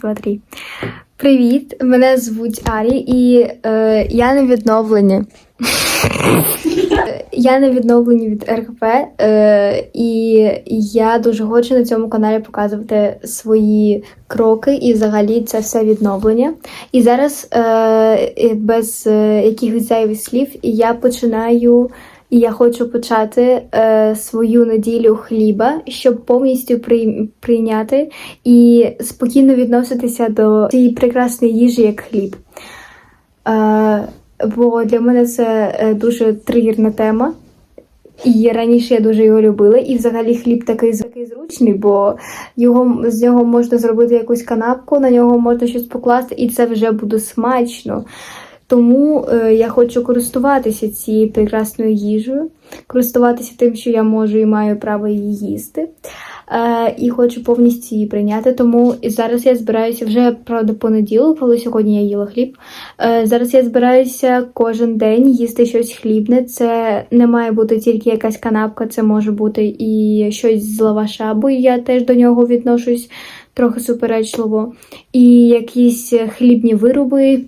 два, три. Привіт, мене звуть Арі, і е, я на відновленні. Я на відновленні від РКП, е, і я дуже хочу на цьому каналі показувати свої кроки і взагалі це все відновлення. І зараз е, без е, якихось зайвих слів я починаю. І я хочу почати е, свою неділю хліба, щоб повністю прий- прийняти і спокійно відноситися до цієї прекрасної їжі, як хліб. Е, бо для мене це е, дуже тригерна тема. І раніше я дуже його любила. І взагалі хліб такий, такий зручний, бо його, з нього можна зробити якусь канапку, на нього можна щось покласти, і це вже буде смачно. Тому е, я хочу користуватися цією прекрасною їжею, користуватися тим, що я можу і маю право її їсти. Е, і хочу повністю її прийняти. Тому зараз я збираюся вже правда понеділок, але сьогодні я їла хліб. Е, зараз я збираюся кожен день їсти щось хлібне. Це не має бути тільки якась канапка, це може бути і щось з лаваша, бо я теж до нього відношусь трохи суперечливо. І якісь хлібні вироби,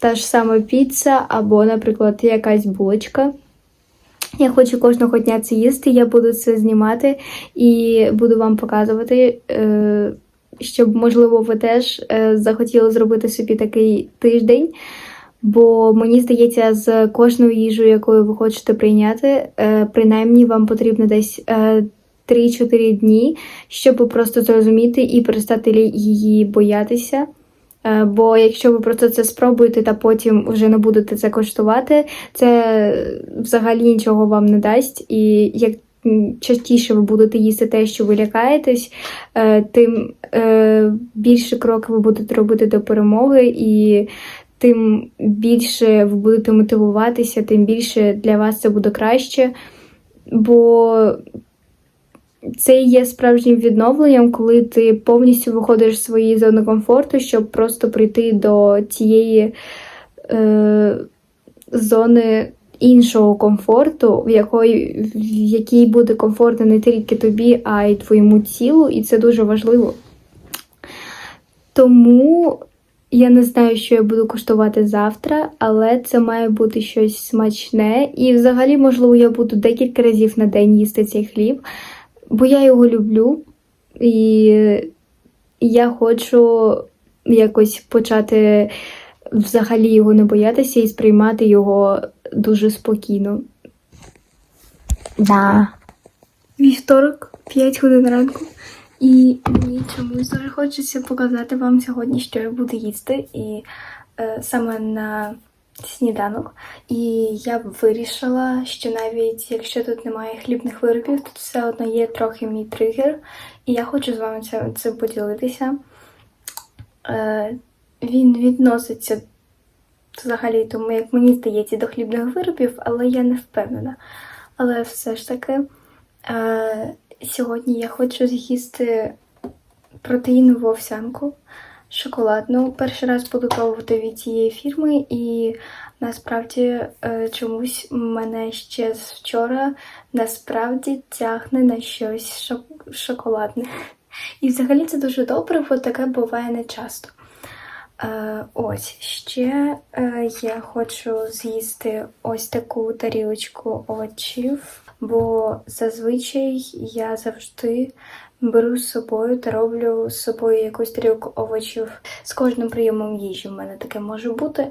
та ж сама піца, або, наприклад, якась булочка. Я хочу кожного дня це їсти, я буду це знімати і буду вам показувати, е, щоб, можливо, ви теж е, захотіли зробити собі такий тиждень. Бо мені здається, з кожною їжею, якою ви хочете прийняти, е, принаймні вам потрібно десь е, 3-4 дні, щоб просто зрозуміти і перестати її боятися. Е, Бо якщо ви просто це спробуєте та потім вже не будете це коштувати, це взагалі нічого вам не дасть. І як частіше ви будете їсти те, що ви лякаєтесь, е, тим е, більше кроків ви будете робити до перемоги, і тим більше ви будете мотивуватися, тим більше для вас це буде краще. Бо це і є справжнім відновленням, коли ти повністю виходиш з своєї зони комфорту, щоб просто прийти до тієї е, зони іншого комфорту, в якої, в якій буде комфортно не тільки тобі, а й твоєму тілу, і це дуже важливо. Тому я не знаю, що я буду куштувати завтра, але це має бути щось смачне. І взагалі, можливо, я буду декілька разів на день їсти цей хліб, бо я його люблю. І я хочу якось почати взагалі його не боятися і сприймати його дуже спокійно. Да. Вівторок, 5 годин ранку. І мені чомусь дуже хочеться показати вам сьогодні, що я буду їсти, і е, саме на сніданок. І я б вирішила, що навіть якщо тут немає хлібних виробів, тут все одно є трохи мій тригер. І я хочу з вами це поділитися. Е, він відноситься взагалі, тому як мені здається, до хлібних виробів, але я не впевнена. Але все ж таки. Е, Сьогодні я хочу з'їсти протеїнову овсянку шоколадну. Перший раз буду пробувати від цієї фірми, і насправді е, чомусь мене ще з вчора насправді тягне на щось шоколадне. І взагалі це дуже добре, бо таке буває не часто. Е, ось ще е, я хочу з'їсти ось таку тарілочку овочів, бо зазвичай я завжди беру з собою та роблю з собою якусь тарілку овочів з кожним прийомом їжі. У мене таке може бути.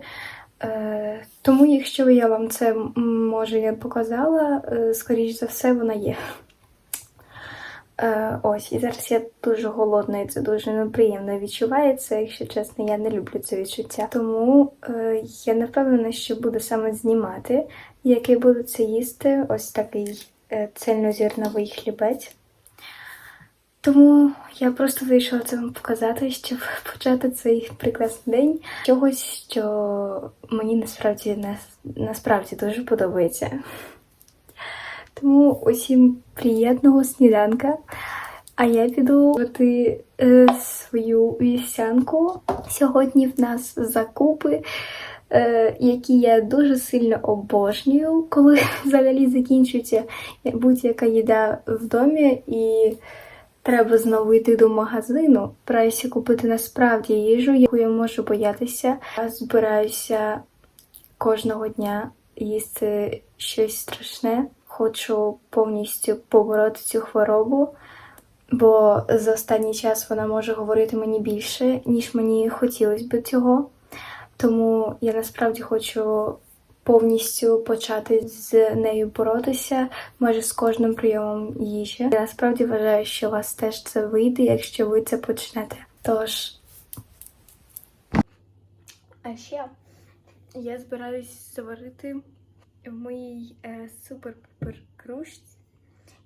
Е, тому, якщо я вам це може не показала, е, скоріш за все, вона є. Е, ось, і зараз я дуже голодна, і це дуже неприємно відчувається. Якщо чесно, я не люблю це відчуття. Тому е, я не впевнена, що буду саме знімати, як я буду це їсти. Ось такий е, цельнозерновий хлібець. Тому я просто вирішила це вам показати, щоб почати цей прекрасний день. Чогось, що мені насправді нас- насправді дуже подобається. Тому усім приємного сніданка. А я піду робити е, свою вівсянку. Сьогодні в нас закупи, е, які я дуже сильно обожнюю, коли взагалі закінчується будь-яка їда в домі. І треба знову йти до магазину, праюся купити насправді їжу, яку я можу боятися. Я збираюся кожного дня їсти щось страшне. Хочу повністю побороти цю хворобу, бо за останній час вона може говорити мені більше, ніж мені хотілося б цього. Тому я насправді хочу повністю почати з нею боротися майже з кожним прийомом їжі. Я насправді вважаю, що у вас теж це вийде, якщо ви це почнете. Тож. А ще я збираюсь заварити в моїй е, супер-пупер кружці,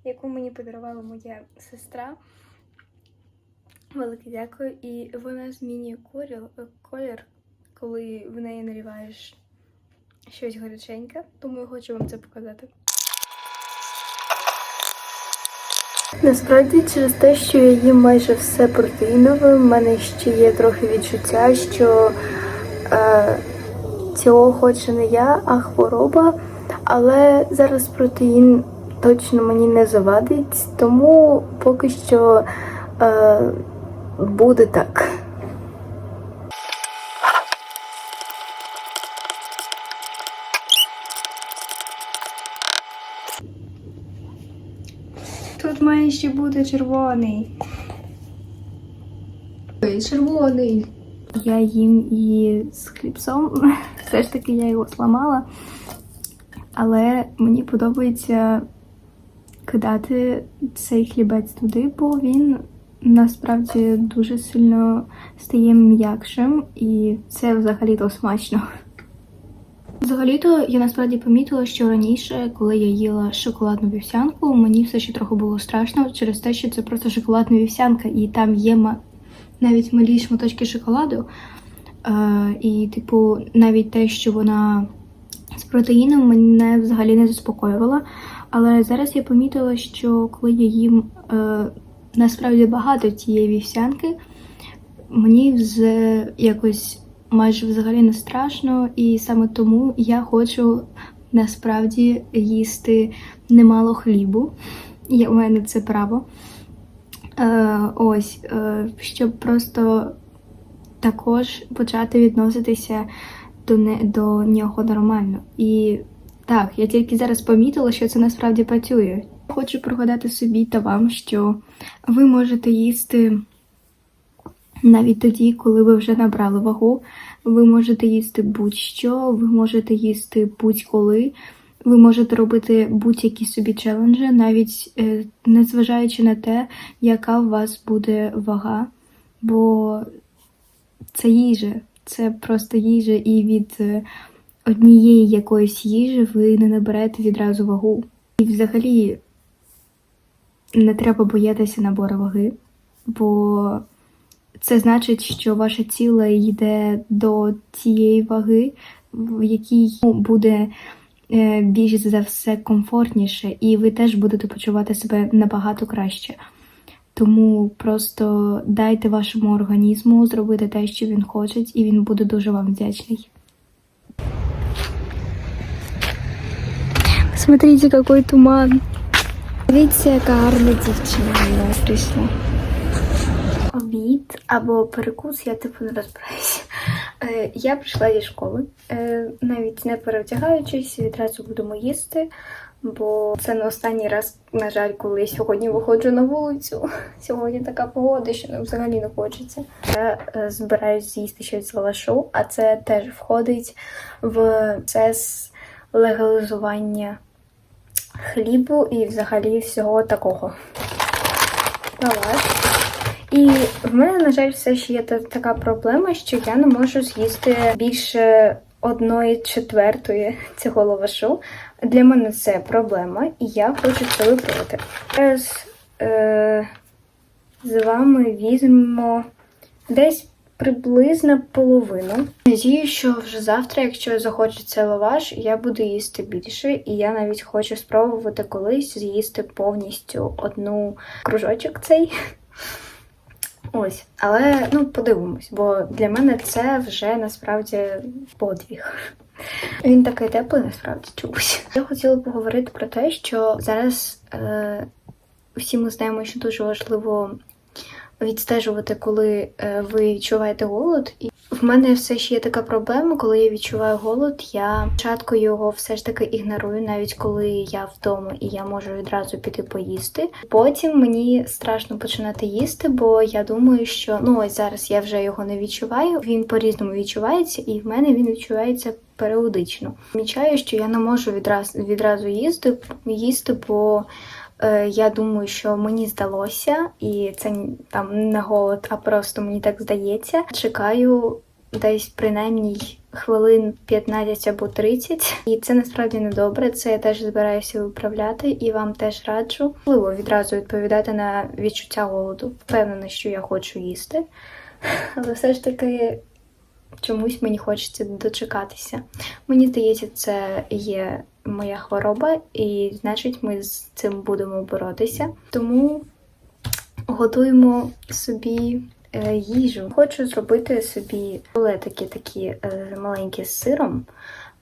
яку мені подарувала моя сестра. Велике дякую. І вона змінює колір, колір, коли в неї наливаєш щось гаряченьке, тому я хочу вам це показати. Насправді, через те, що я їм майже все протеїнове, в мене ще є трохи відчуття, що е, цього хоче не я, а хвороба. Але зараз протеїн точно мені не завадить, тому поки що е, буде так. Тут має ще бути червоний. Ой, червоний. Я їм її з хлібцом. Все ж таки я його зламала. Але мені подобається кидати цей хлібець туди, бо він насправді дуже сильно стає м'якшим, і це взагалі-то смачно. Взагалі-то я насправді помітила, що раніше, коли я їла шоколадну вівсянку, мені все ще трохи було страшно через те, що це просто шоколадна вівсянка, і там є навіть малі шматочки шоколаду. Е, і, типу, навіть те, що вона з протеїном мене взагалі не заспокоювала. Але зараз я помітила, що коли я їм е, насправді багато тієї вівсянки, мені вже якось майже взагалі не страшно, і саме тому я хочу насправді їсти немало хлібу. Є у мене це право. Е, ось, е, щоб просто також почати відноситися до, не, до нього нормально. І так, я тільки зараз помітила, що це насправді працює. Хочу пригадати собі та вам, що ви можете їсти навіть тоді, коли ви вже набрали вагу. Ви можете їсти будь-що, ви можете їсти будь-коли. Ви можете робити будь-які собі челенджі, навіть е, незважаючи на те, яка у вас буде вага. Бо це їжа, це просто їжа, і від е, однієї якоїсь їжі ви не наберете відразу вагу. І взагалі не треба боятися набору ваги, бо це значить, що ваше тіло йде до тієї ваги, в якій буде е, більш за все комфортніше, і ви теж будете почувати себе набагато краще. Тому просто дайте вашому організму зробити те, що він хоче, і він буде дуже вам вдячний. Смотрите, какой туман. Дивіться, яка гарна дівчина прийшла. Обід або перекус, я типу не розбираюся. Е, я прийшла зі школи, е, навіть не перевдягаючись, відразу будемо їсти, бо це не останній раз, на жаль, коли я сьогодні виходжу на вулицю. Сьогодні така погода, що нам взагалі не хочеться. Я е, збираюсь з'їсти щось з лавашу, а це теж входить в процес легалізування хлібу і взагалі всього такого. Лаваш. І в мене, на жаль, все ще є така проблема, що я не можу з'їсти більше одної четвертої цього лавашу. Для мене це проблема, і я хочу це виправити. Зараз е, з вами візьмемо десь приблизно половину. Надію, що вже завтра, якщо захочеться лаваш, я буду їсти більше, і я навіть хочу спробувати колись з'їсти повністю одну кружочок цей. Ось, але ну подивимось, бо для мене це вже насправді подвіг. Він такий теплий, насправді чомусь. Я хотіла поговорити про те, що зараз е, всі ми знаємо, що дуже важливо відстежувати, коли е, ви відчуваєте голод. І в мене все ще є така проблема, коли я відчуваю голод, я спочатку його все ж таки ігнорую, навіть коли я вдома і я можу відразу піти поїсти. Потім мені страшно починати їсти, бо я думаю, що ну ось зараз я вже його не відчуваю. Він по-різному відчувається, і в мене він відчувається періодично. Помічаю, що я не можу відразу відразу їсти, їсти, бо я думаю, що мені здалося, і це там не голод, а просто мені так здається. Чекаю десь принаймні хвилин 15 або 30. І це насправді не добре. Це я теж збираюся виправляти і вам теж раджу. Можливо, відразу відповідати на відчуття голоду. Впевнена, що я хочу їсти, але все ж таки. Чомусь мені хочеться дочекатися. Мені здається, це є моя хвороба, і значить, ми з цим будемо боротися. Тому готуємо собі е, їжу. Хочу зробити собі рулетики такі е, маленькі з сиром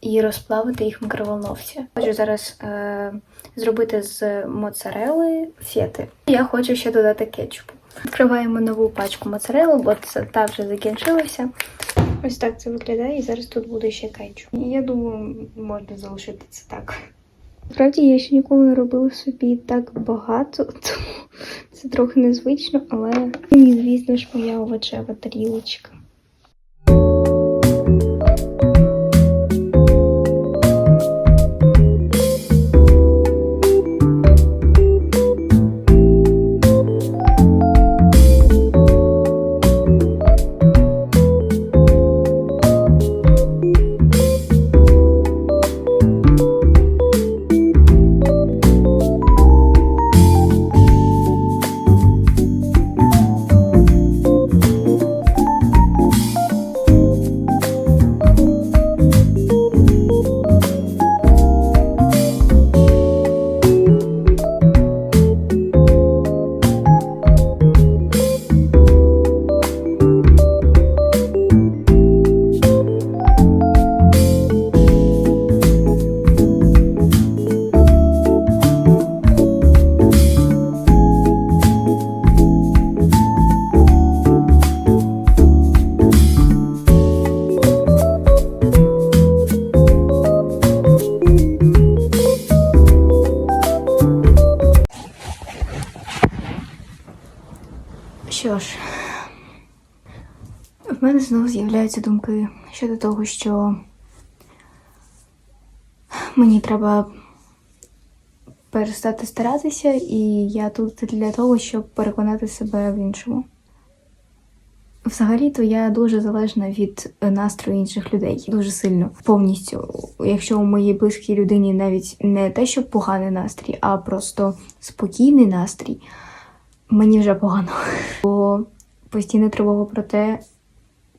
і розплавити їх в мікроволновці. Хочу зараз е, зробити з моцарели фети. Я хочу ще додати кетчупу. Відкриваємо нову пачку моцарели, бо це та вже закінчилася. Ось так це виглядає, і зараз тут буде ще кетчуп. І Я думаю, можна залишити це так. Насправді я ще ніколи не робила собі так багато, тому це трохи незвично, але і, звісно ж, моя овочева тарілочка. В мене знову з'являються думки щодо того, що мені треба перестати старатися, і я тут для того, щоб переконати себе в іншому. Взагалі-то я дуже залежна від настрою інших людей, дуже сильно, повністю. Якщо у моїй близькій людині навіть не те, що поганий настрій, а просто спокійний настрій, мені вже погано. Бо постійна тривога про те,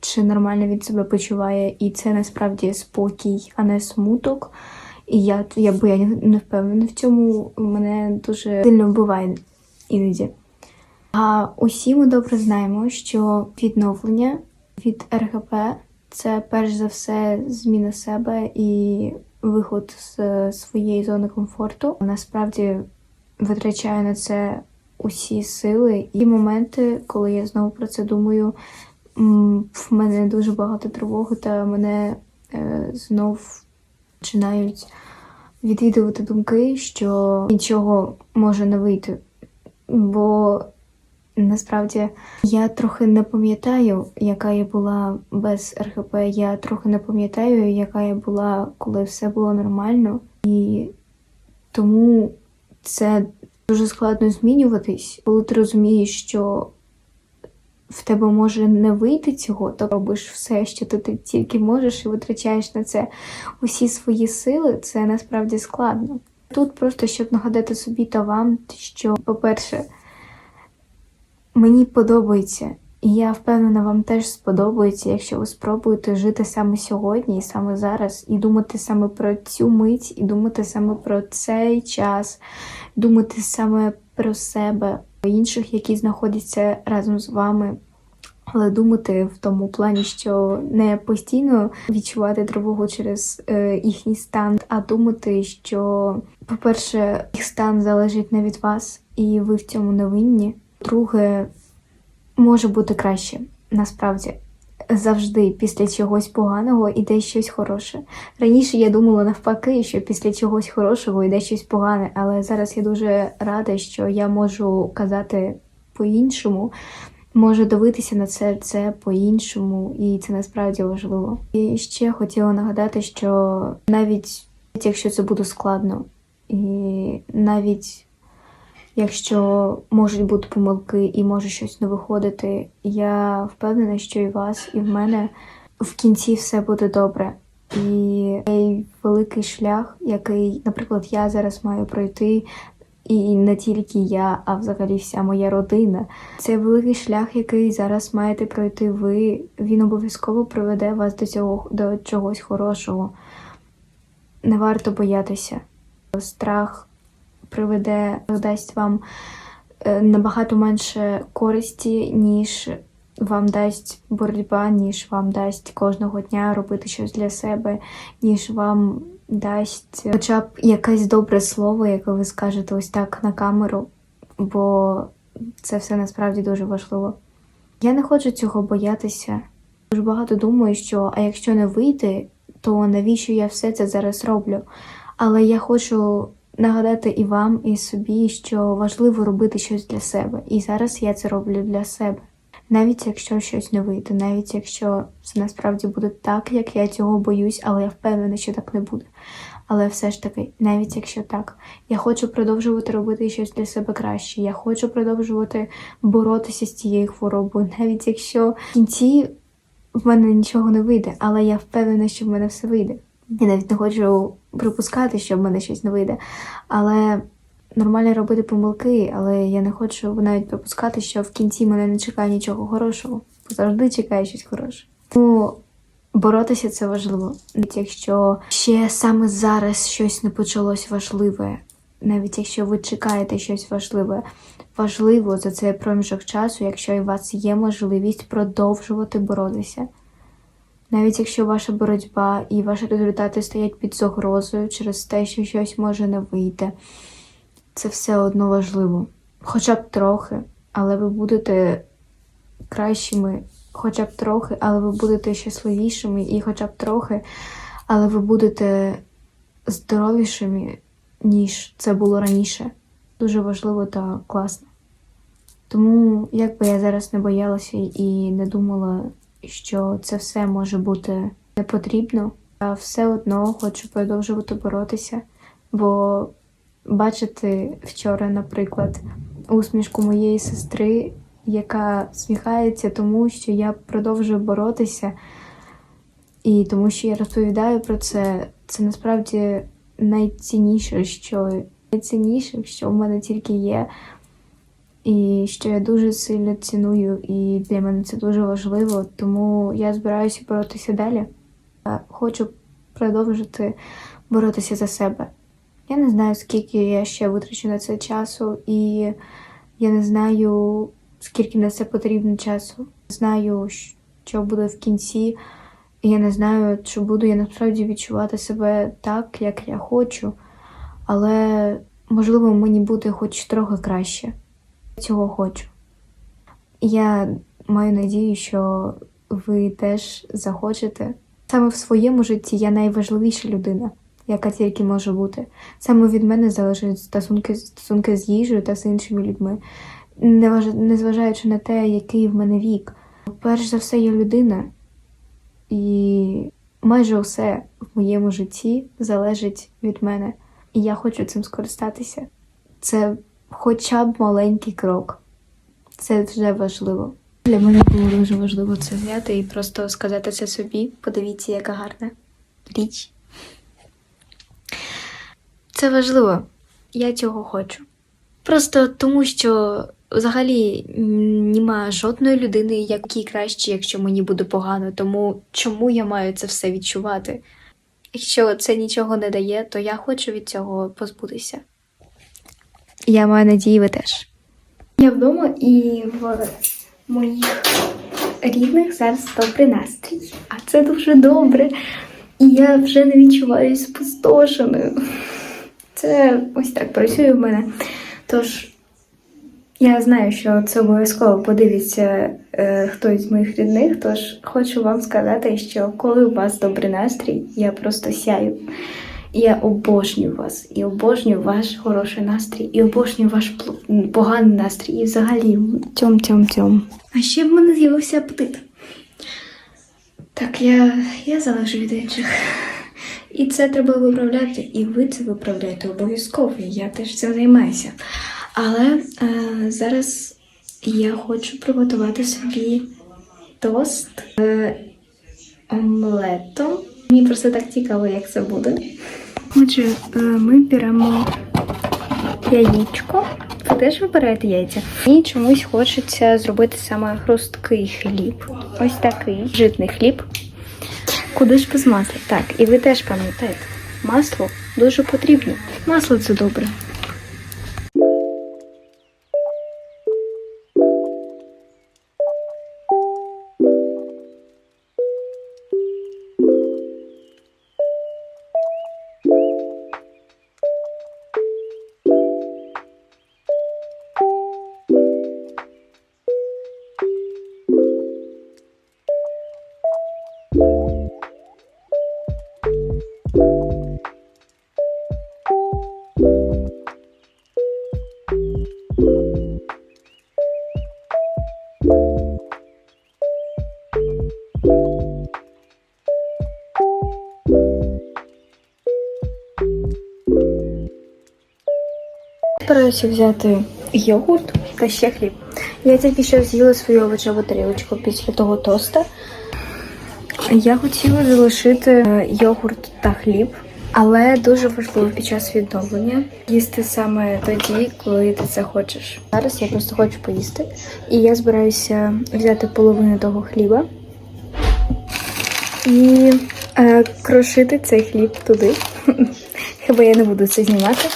чи нормально він себе почуває, і це насправді спокій, а не смуток. І я, я бо я не впевнена в цьому, мене дуже сильно вбиває іноді. А усі ми добре знаємо, що відновлення від РГП це перш за все зміна себе і виход з своєї зони комфорту. Насправді витрачаю на це усі сили і моменти, коли я знову про це думаю, в мене дуже багато тривоги, та мене е, знов починають відвідувати думки, що нічого може не вийти. Бо насправді я трохи не пам'ятаю, яка я була без РХП. Я трохи не пам'ятаю, яка я була, коли все було нормально. І тому це дуже складно змінюватись, коли ти розумієш, що в тебе може не вийти цього, то робиш все, що ти, тільки можеш, і витрачаєш на це усі свої сили, це насправді складно. Тут просто щоб нагадати собі та вам, що, по-перше, мені подобається, і я впевнена, вам теж сподобається, якщо ви спробуєте жити саме сьогодні і саме зараз, і думати саме про цю мить, і думати саме про цей час, думати саме про себе, інших, які знаходяться разом з вами. Але думати в тому плані, що не постійно відчувати тривогу через е, їхній стан, а думати, що, по-перше, їх стан залежить не від вас, і ви в цьому не винні. Друге, може бути краще, насправді. Завжди після чогось поганого іде щось хороше. Раніше я думала навпаки, що після чогось хорошого йде щось погане, але зараз я дуже рада, що я можу казати по-іншому, можу дивитися на це, це по-іншому, і це насправді важливо. І ще хотіла нагадати, що навіть якщо це буде складно, і навіть якщо можуть бути помилки і може щось не виходити, я впевнена, що і вас, і в мене в кінці все буде добре. І цей великий шлях, який, наприклад, я зараз маю пройти, і не тільки я, а взагалі вся моя родина. Цей великий шлях, який зараз маєте пройти ви, він обов'язково приведе вас до цього до чогось хорошого. Не варто боятися. Страх приведе, дасть вам е, набагато менше користі, ніж вам дасть боротьба, ніж вам дасть кожного дня робити щось для себе, ніж вам дасть хоча б якесь добре слово, яке ви скажете ось так на камеру, бо це все насправді дуже важливо. Я не хочу цього боятися. Дуже багато думаю, що а якщо не вийде, то навіщо я все це зараз роблю? Але я хочу нагадати і вам, і собі, що важливо робити щось для себе. І зараз я це роблю для себе. Навіть якщо щось не вийде, навіть якщо це насправді буде так, як я цього боюсь, але я впевнена, що так не буде. Але все ж таки, навіть якщо так, я хочу продовжувати робити щось для себе краще. Я хочу продовжувати боротися з цією хворобою, навіть якщо в кінці в мене нічого не вийде, але я впевнена, що в мене все вийде. Я навіть не хочу припускати, що в мене щось не вийде. Але нормально робити помилки, але я не хочу навіть припускати, що в кінці мене не чекає нічого хорошого, завжди чекає щось хороше. Тому боротися це важливо. Навіть якщо ще саме зараз щось не почалось важливе, навіть якщо ви чекаєте щось важливе, важливо за цей проміжок часу, якщо у вас є можливість продовжувати боротися. Навіть якщо ваша боротьба і ваші результати стоять під загрозою через те, що щось може не вийти, це все одно важливо. Хоча б трохи, але ви будете кращими, хоча б трохи, але ви будете щасливішими, і хоча б трохи, але ви будете здоровішими, ніж це було раніше. Дуже важливо та класно. Тому, як би я зараз не боялася і не думала, що це все може бути не потрібно, я все одно хочу продовжувати боротися, бо бачити вчора, наприклад, усмішку моєї сестри, яка сміхається тому, що я продовжую боротися, і тому що я розповідаю про це, це насправді найцінніше, що найцінніше, що в мене тільки є. І що я дуже сильно ціную, і для мене це дуже важливо, тому я збираюся боротися далі. Хочу продовжити боротися за себе. Я не знаю, скільки я ще витрачу на це часу, і я не знаю, скільки на це потрібно часу. Знаю, що буде в кінці, і я не знаю, чи буду я насправді відчувати себе так, як я хочу, але можливо мені буде хоч трохи краще. Цього хочу. Я маю надію, що ви теж захочете. Саме в своєму житті я найважливіша людина, яка тільки може бути. Саме від мене залежать стосунки, стосунки з їжею та з іншими людьми, незважаючи на те, який в мене вік. Перш за все, я людина, і майже все в моєму житті залежить від мене. І я хочу цим скористатися. Це хоча б маленький крок. Це вже важливо. Для мене було дуже важливо це взяти і просто сказати це собі. Подивіться, яка гарна річ. Це важливо. Я цього хочу. Просто тому, що взагалі нема жодної людини, якій краще, якщо мені буде погано. Тому чому я маю це все відчувати? Якщо це нічого не дає, то я хочу від цього позбутися. Я маю надію, ви теж. Я вдома і в моїх рідних зараз добрий настрій, а це дуже добре. І я вже не відчуваюся спустошеною. Це ось так працює в мене. Тож я знаю, що це обов'язково подивиться е, хтось з моїх рідних. Тож хочу вам сказати, що коли у вас добрий настрій, я просто сяю. Я обожнюю вас, і обожнюю ваш хороший настрій, і обожнюю ваш поганий настрій, і взагалі тьом-тьом-тьом. А ще в мене з'явився апетит. Так, я, я залежу від інших. І це треба виправляти, і ви це виправляєте обов'язково. Я теж цим займаюся. Але е, зараз я хочу приготувати собі тост е, омлетом. Мені просто так цікаво, як це буде. Отже, е, ми беремо яєчко. Ви теж вибираєте яйця? Мені чомусь хочеться зробити саме хрусткий хліб. Ось такий житний хліб. Куди ж без масла? Так, і ви теж пам'ятаєте, масло дуже потрібно. Масло це добре. Стараюся взяти йогурт та ще хліб. Я тільки що з'їла свою овочеву тарілочку після того тоста. Я хотіла залишити е, йогурт та хліб, але дуже важливо під час відновлення їсти саме тоді, коли ти це хочеш. Зараз я просто хочу поїсти, і я збираюся взяти половину того хліба і е, крошити цей хліб туди. Хіба я не буду це знімати.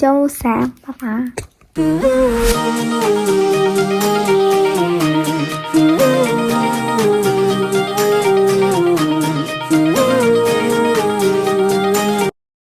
Цьому все. Па-па.